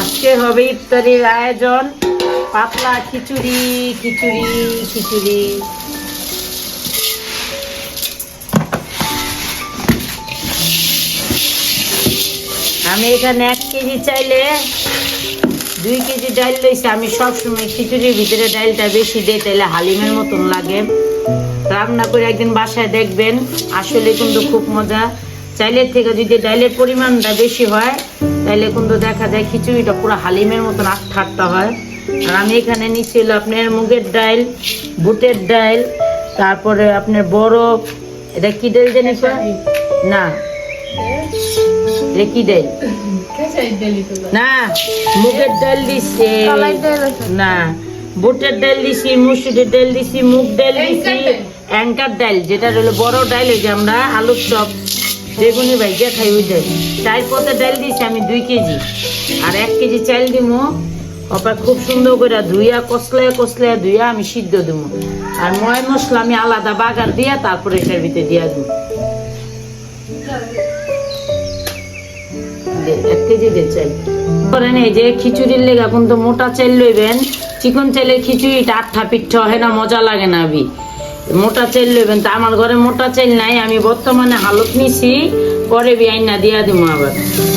আজকে হবে ইফতারির আয়োজন। পাতলা খিচুড়ি খিচুড়ি খিচুড়ি। আমি এখানে এক কেজি চাইলে দুই কেজি ডাল লইছি। আমি সবসময় খিচুড়ির ভিতরে ডালটা বেশি দিই তাহলে হালিমের মতন লাগে। রান্না করে একদিন বাসায় দেখবেন। আসলে কিন্তু খুব মজা। চাইলের থেকে যদি ডালের পরিমাণটা বেশি হয় তাহলে কিন্তু দেখা যায় খিচুড়িটা পুরো হালিমের মতন আটটা আটটা হয়। আর আমি এখানে নিচ্ছি হলো আপনার মুগের ডাইল বুটের ডাইল তারপরে আপনার বড় এটা কি ডাল জানি না। এটা কি ডাল না মুগের ডাল দিছে। না বুটের ডাল দিছি মুসুরির ডাল দিছি মুগ ডাল দিছি অ্যাঙ্কার ডাল যেটা হলো বড় ডাল ওই যে আমরা আলুর চপ। বেগুনি ভাইজা খাই ডাল চার পথে ডাল দিছি আমি দুই কেজি। আর এক কেজি চাল দিমু। অপার খুব সুন্দর করে ধুইয়া কষলে কষলে ধুইয়া আমি সিদ্ধ দিমু। আর ময় মশলা আমি আলাদা বাগার দিয়া তারপরে এটার ভিতরে দিয়া দিব এক কেজি দে চাল। করেন এই যে খিচুড়ির লেগা কিন্তু মোটা চাল লইবেন। চিকন চালের খিচুড়িটা আঠা পিঠা হয় না, মজা লাগে না আবি মোটা চাল লইবেন, তা আমার ঘরে মোটা চাল নাই, আমি বর্তমানে হালত নিছি, পরে বিআইনা দিয়া দিব আবার।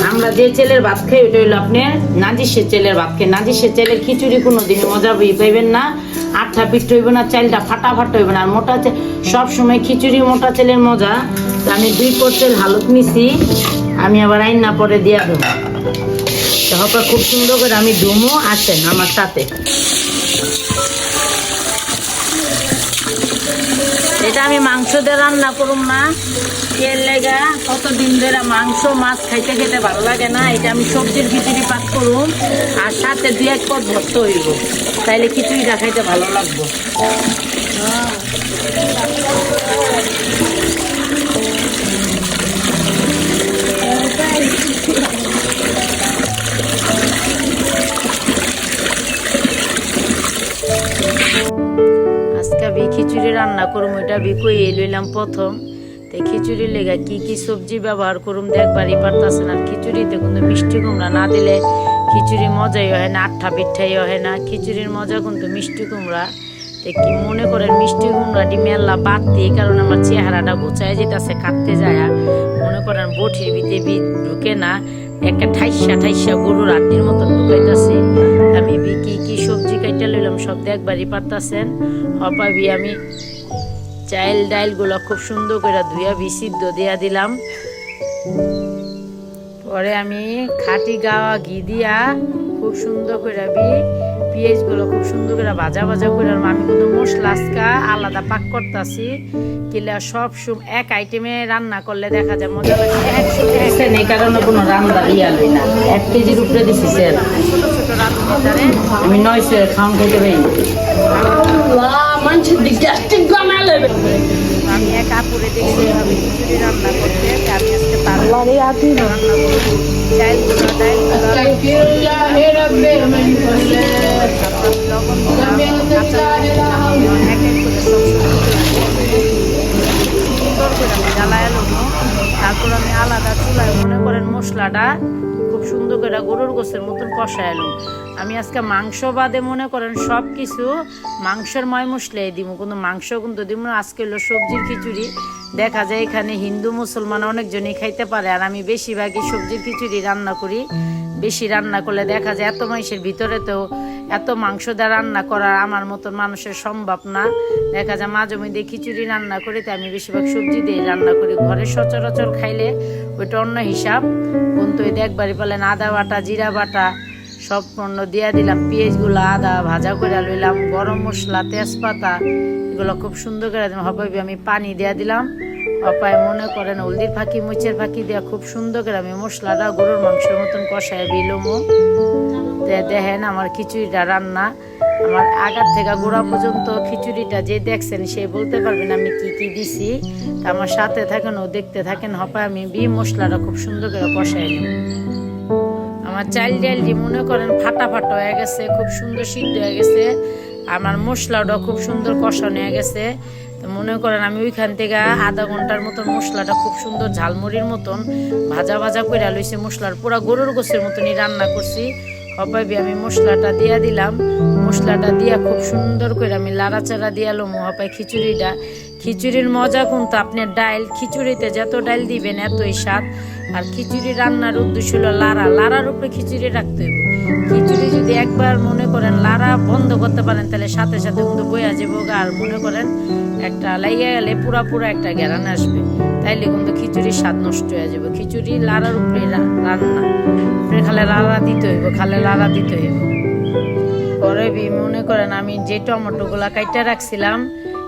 আমরা যে চালের ভাত খাই ওটা হইল আপনার নাজিসের চালের ভাত খাই। নাজিসের চালের খিচুড়ি কোনো দিনে মজা পাইবেন না, আঠা পিঠ হইব না, চালটা ফাটা ফাটা হইব না। আর মোটা সব সময় খিচুড়ি মোটা চালের মজা। আমি দুই চাল হালত নিছি, আমি আবার আইনা পরে দিয়া দেবো হপা খুব সুন্দর করে আমি ধুমো, আসেন আমার সাথে। এটা আমি মাংস দিয়ে রান্না করুম না। তেল লেগা কতদিন ধরে মাংস, মাছ খাইতে খেতে ভালো লাগে না। এটা আমি সবজির খিচুড়ি পাক করুম আর সাথে দু এক পদ ভর্ত হইব। তাইলে খিচুড়িটা খাইতে ভালো লাগবো। রান্না করুম, ওইটা বি কই লইলাম প্রথম। তো খিচুড়ির লেগা কি কি সবজি ব্যবহার করুম দেখবারই পারতাছে না। খিচুড়িতে কিন্তু মিষ্টি কুমড়া না দিলে খিচুড়ি মজাই হয় না, আঠা পিঠাই হয় না। খিচুড়ির মজা কিন্তু মিষ্টি কুমড়া। তো কি মনে করেন মিষ্টি কুমড়াটি মেলা বাড়তি, এই কারণে আমার চেহারাটা গোছায় যেতেছে, কাটতে যায়। মনে করেন ভিতরে বি ঢুকে না। একটা ঠাইসা ঠাইসা গরু রাত্রির মতন ঢুকাইতেছে আমি বি কি কি সবজি কাইটা লইলাম, সব একবারই পারতাছেন। হপাবি আমি চাইল ডাইলগুলো খুব সুন্দর করে ধুইয়া বিসিদ্ধ দিয়া দিলাম। পরে আমি খাটি গাওয়া ঘি দিয়া খুব সুন্দর করে বি গুলো খুব সুন্দর করে ভাজা ভাজা করে আমি কিন্তু মশলা আজকা আলাদা পাক করতেছি। কিলা সব সুম এক আইটেমে রান্না করলে দেখা যায় মজা লাগে। একসাথে এই কারণে কোনো রান্না ইয়া লই না। এক কেজির উপরে দিছি স্যার। আমি নয়শো খাওয়ান খেতে পারি। আমি এক আপুরে দেখছি আমি খিচুড়ি রান্না করতে আমি আজকে করব। চাইল ডাইল তারপর আমি আলাদা চুলায় মনে করেন মশলাটা করে গরুর গোসের মতন কষায় এলাম আমি আজকে মাংস বাদে মনে করেন সব কিছু মাংসের ময় মশলাই দিব কিন্তু মাংস কিন্তু দিব না। আজকে হলো সবজির খিচুড়ি। দেখা যায় এখানে হিন্দু, মুসলমান অনেকজনই খাইতে পারে আর আমি বেশিরভাগই সবজির খিচুড়ি রান্না করি। বেশি রান্না করলে দেখা যায় এত মাইসের ভিতরে তো এত মাংস দিয়ে রান্না করা আমার মতন মানুষের সম্ভব না। দেখা যায় মাঝে মধ্যে খিচুড়ি রান্না করি তো আমি বেশিরভাগ সবজি দিয়ে রান্না করি। ঘরে সচরাচর খাইলে ওইটা অন্য হিসাব। কিন্তু এই দেখবারই বলেন, আদা বাটা, জিরা বাটা, সব পণ্য দিয়া দিলাম, পেঁয়াজগুলো আদা ভাজা করে লইলাম, গরম মশলা, তেজপাতা, এগুলো খুব সুন্দর করে দিলাম হবে। আমি পানি দিয়া দিলাম। অপায় মনে করেন হলদির ফাঁকি মুচের ফাঁকি দিয়া খুব সুন্দর করে আমি মশলাটা গরুর মাংসের মতন কষায় বিলমো দেখেন আমার খিচুড়িটা রান্না, আমার আগার থেকে গোড়া পর্যন্ত খিচুড়িটা যে দেখছেন সে বলতে পারবেন আমি কি কি দিছি। তা আমার সাথে থাকেন, ও দেখতে থাকেন হপায় আমি বি মশলাটা খুব সুন্দর করে কষাই নিব। আমার চাল ডালটি মনে করেন ফাটা ফাটা হয়ে গেছে, খুব সুন্দর সিদ্ধ হয়ে গেছে। আমার মশলাটাও খুব সুন্দর কষানো হয়ে গেছে। তো মনে করেন আমি ওইখান থেকে আধা ঘণ্টার মতন মশলাটা খুব সুন্দর ঝালমুড়ির মতন ভাজা ভাজা করে লইছে মশলার পুরা গরুর গোছের মতনই রান্না করছি। অপাবি আমি মশলাটা দিয়া দিলাম। মশলাটা দিয়া খুব সুন্দর করে আমি লাড়াচাড়া দিয়ালাম অপায় খিচুড়িটা। খিচুড়ির মজা কিন্তু আপনার ডাইল, খিচুড়িতে যত ডাইল দিবেন এতই স্বাদ। আর খিচুড়ি রান্নার উদ্দেশ্য হলো লাড়া। লাড়ার উপরে খিচুড়ি রাখতে খিচুড়ি যদি একবার মনে করেন লাড়া বন্ধ করতে পারেন, তাহলে সাথে সাথে কিন্তু বইয়া যাব আর মনে করেন একটা লাইয়া গেলে পুরা পুরা একটা গ্যারান আসবে। তাইলে কিন্তু খিচুড়ির স্বাদ নষ্ট হয়ে যাবে খিচুড়ি লাড়ার উপরে রান্না। উপরে খালে লাড়া দিতে হইব, খালে লাড়া দিতে হইব। পরে বি মনে করেন আমি যে টমেটোগুলা কাইটা রাখছিলাম,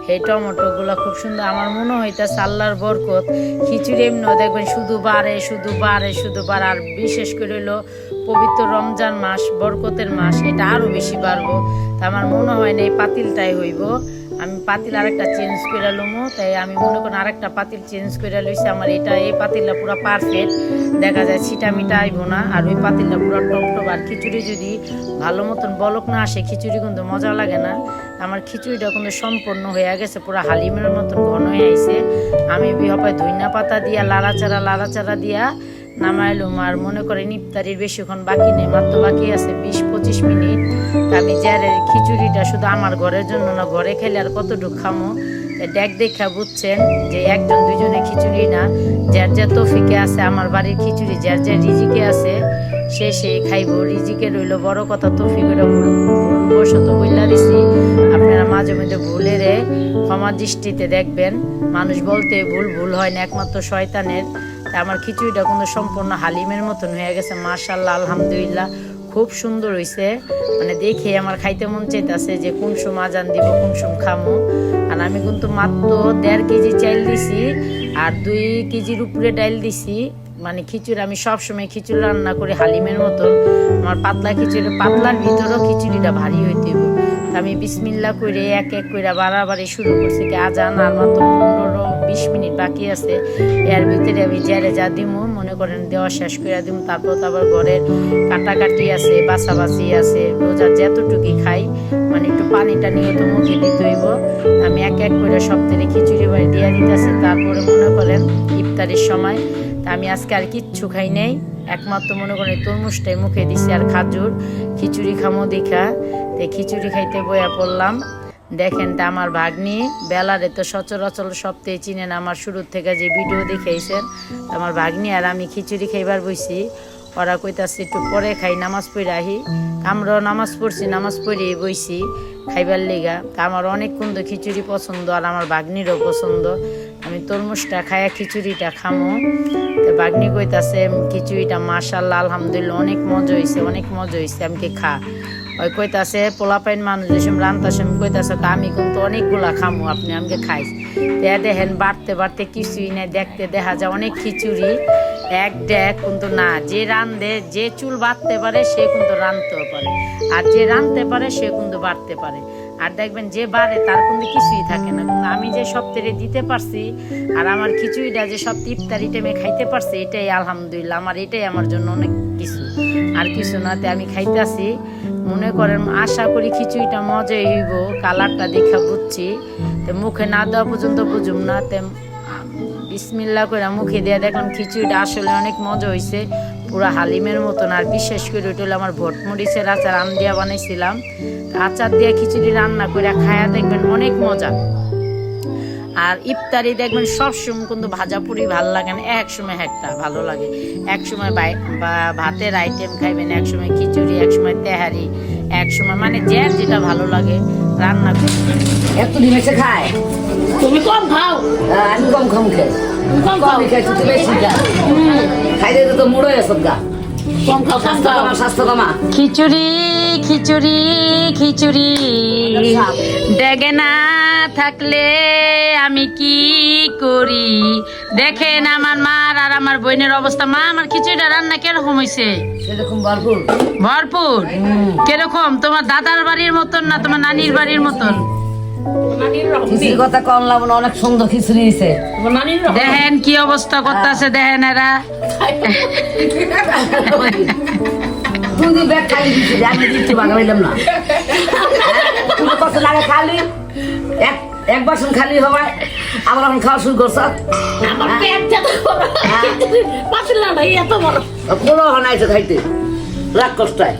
সেই টমেটোগুলা খুব সুন্দর আমার মনে হইতাছে আল্লাহর বরকত। খিচুড়ি এমনিও দেখবেন শুধু বাড়ে শুধু বাড়ে শুধু বাড়ে আর বিশেষ করে হলো পবিত্র রমজান মাস, বরকতের মাস, এটা আরও বেশি বাড়বো। তা আমার মনে হয় না এই পাতিলটাই হইব। আমি পাতিল আরেকটা চেঞ্জ করে লমো। তাই আমি মনে করেন আরেকটা পাতিল চেঞ্জ করে লইছি। আমার এটা, এই পাতিলটা পুরো পারফেক্ট দেখা যায় ছিটা মিটা আইব না। আর ওই পাতিলটা পুরো টপ আর খিচুড়ি যদি ভালো মতন বলক না আসে, খিচুড়ি কিন্তু মজা লাগে না। আমার খিচুড়িটা কিন্তু সম্পূর্ণ হয়ে গেছে। পুরো হালিমের মতন ঘন হয়ে আইছে। আমি বিহপায় ধইনা পাতা দিয়া, লাড়াচাড়া লাড়াচাড়া দিয়া নামাইলুম আর মনে করেন ইফতারির বেশিক্ষণ বাকি নেই, মাত্র বাকি আছে বিশ পঁচিশ মিনিট। আমি যারে খিচুড়িটা শুধু আমার ঘরের জন্য না, ঘরে খেলে আর কতটুকু খামো তা দেখ বুঝছেন যে একজন দুজনে খিচুড়ি না, যার যে তফিকে আছে, আমার বাড়ির খিচুড়ি যার যে রিজিকে আছে, সে সেই খাইব। রিজিকে রইল বড় কথা তফিকের বসত বইলা দিছি, আপনারা মাঝে মাঝে ভুলে রে, ক্ষমা দৃষ্টিতে দেখবেন, মানুষ বলতে ভুল ভুল হয় না, একমাত্র শয়তানের। আমার খিচুড়িটা কিন্তু সম্পূর্ণ হালিমের মতন হয়ে গেছে মার্শাল্লাহ আলহামদুলিল্লাহ। খুব সুন্দর হইছে। মানে দেখে আমার খাইতে মন চাইতেছে যে কোন সময় আজান দিব, কোন সময় খামো। আর আমি কিন্তু মাত্র দেড় কেজি চাইল দিছি আর দুই কেজির উপরে ডাইল দিছি। মানে খিচুড়ি, আমি সব সময় খিচুড়ি রান্না করি হালিমের মতন। আমার পাতলা খিচুড়ি, পাতলার ভিতরেও খিচুড়িটা ভারী হইতে আমি বিসমিল্লা করে এক এক করে বাড়াবাড়ি শুরু করছি কি আজান আর মাত্র বাকি আছে। এর ভিতরে আমি যারে যা দিমু, মনে করেন দেওয়া শেষ করে দিমু, তারপর তো আবার ঘরের কাটাকাটি আছে বাছাবাছি আছে রোজার যতটুকুই খাই মানে একটু পানিটা নিয়ে তো মুখে দিতে হইব। আমি এক এক করে সপ্তাহে খিচুড়ি বাড়ি দিয়ে দিতেছি, তারপরে মনে করেন ইফতারির সময়। তা আমি আজকে আর কিচ্ছু খাই নেই, একমাত্র মনে করেন তরমুজটাই মুখে দিছি আর খাজুর। খিচুড়ি খামো দেখা, তো খিচুড়ি খাইতে বয়া পড়লাম। দেখেন তা আমার ভাগ্নি, বেলারে তো সচরাচর সপ্তাহে চিনেন আমার শুরুর থেকে যে ভিডিও দেখাইছেন, তা আমার ভাগ্নি আর আমি খিচুড়ি খাইবার বইছি। ওরা কইতাছে, একটু পরে খাই, নামাজ পড়ে আহি। আমরাও নামাজ পড়ছি, নামাজ পড়ে বইছি খাইবার লেগা। তা আমার অনেক কুন্দ খিচুড়ি পছন্দ, আর আমার ভাগ্নিরও পছন্দ। আমি তরমুজটা খায়া খিচুড়িটা খামো। তো বাগনি কইতাছে খিচুড়িটা মাশাল্লাহ আলহামদুলিল্লাহ, অনেক মজা হয়েছে অনেক মজা হয়েছে আমি খা। ওই কইতাছে, পোলাপাইন মানুষ যেসব রান্তাছে আমি কইতাছে, "কা, আমি কিন্তু অনেকগুলা খামু, আপনি আমাকে খাইস। তে দেখেন বাড়তে বাড়তে কিছুই নেই, দেখতে দেখা যায় অনেক খিচুড়ি, এক ডেক কিন্তু না, যে রান্ধে যে চুল বাঁধতে পারে, সে কিন্তু রাঁধতেও পারে। আর যে রাঁধতে পারে, সে কিন্তু বাড়তে পারে। আর দেখবেন যে বাড়ে, তার কিন্তু কিছুই থাকে না। কিন্তু আমি যে সপ্তাহে দিতে পারছি, আর আমার খিচুড়িটা যে সব ইফতারি টাইমে খাইতে পারছি, এটাই আলহামদুলিল্লাহ, আমার এটাই আমার জন্য অনেক কিছু। আর কিছু নাতে আমি খাইতেছি। মনে করেন, আশা করি খিচুড়িটা মজাই হইব, কালারটা দেখা বুঝছি। তো মুখে না দেওয়া পর্যন্ত বুঝুম না, তে বিসমিল্লা করে মুখে দিয়ে দেখলাম খিচুড়িটা আসলে অনেক মজা হয়েছে পুরো হালিমের মতন, আর বিশেষ করে ওইটা হলো আমার ভটমরিচের আচার, আম দিয়া বানাইছিলাম। আচার দিয়ে খিচুড়ি রান্না করে খায়া দেখবেন অনেক মজা। আর ইফতারি দেখবেন সব সময় কিন্তু ভাজা পুরি ভালো লাগে না। এক সময় একটা ভালো লাগে। এক সময় বাই- বা ভাতের আইটেম খাইবেন এক সময় খিচুড়ি এক সময় তেহারি এক সময় মানে যার যেটা ভালো লাগে রান্না করবেন। এত খায়? তুমি কম খাও। আমি কম কম খাই তুমি কম খাও। খাই তুই বেশি খাইলে তো মুড়ো এসব গা। কম খাও কম স্বাস্থ্য খাও। কমা স্বাস্থ্য কমা খিচুড়ি খিচুড়ি। খিচুড়ি ডেগে না। থাকলে আমি কি করি? দেখেন আমার মার আর আমার বোনের অবস্থা। মা আমার খিচুড়িটা রান্না কীরকম হয়েছে সেরকম ভরপুর। ভরপুর? কীরকম? তোমার দাদার বাড়ির মতন না তোমার নানির বাড়ির মতন? নানির রকম খিচুড়ির কথা কম লাভ অনেক সুন্দর খিচুড়ি দিছে দেখেন কি অবস্থা করতেছে দেখেন এরা। তুই ব্যাগ খালি দিছিস আমি দিতে ভালো হইলাম না কত লাগে খালি? এক এক বাসন খালি হওয়ায় আবার এখন খাওয়া শুরু করছ? আমার পেট যত বড় পাশে না এত বড়। হনাইছে খাইতে? রাগ কষ্ট হয়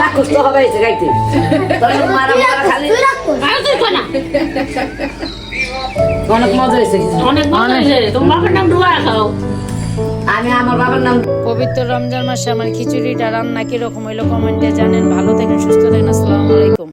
রাগ কষ্ট হবে এই গাইতে তবে মারা মারা খালি আর তুই খা না অনেক মজা হয়েছে অনেক মজা হয়েছে। তোমার নাম ডুবা খাও। আমি আমার বাবার নাম পবিত্র রমজান মাসে আমার খিচুড়িটা রান্না কীরকম হইল কমেন্টে জানেন। ভালো থাকেন, সুস্থ থাকেন। আসসালামু আলাইকুম।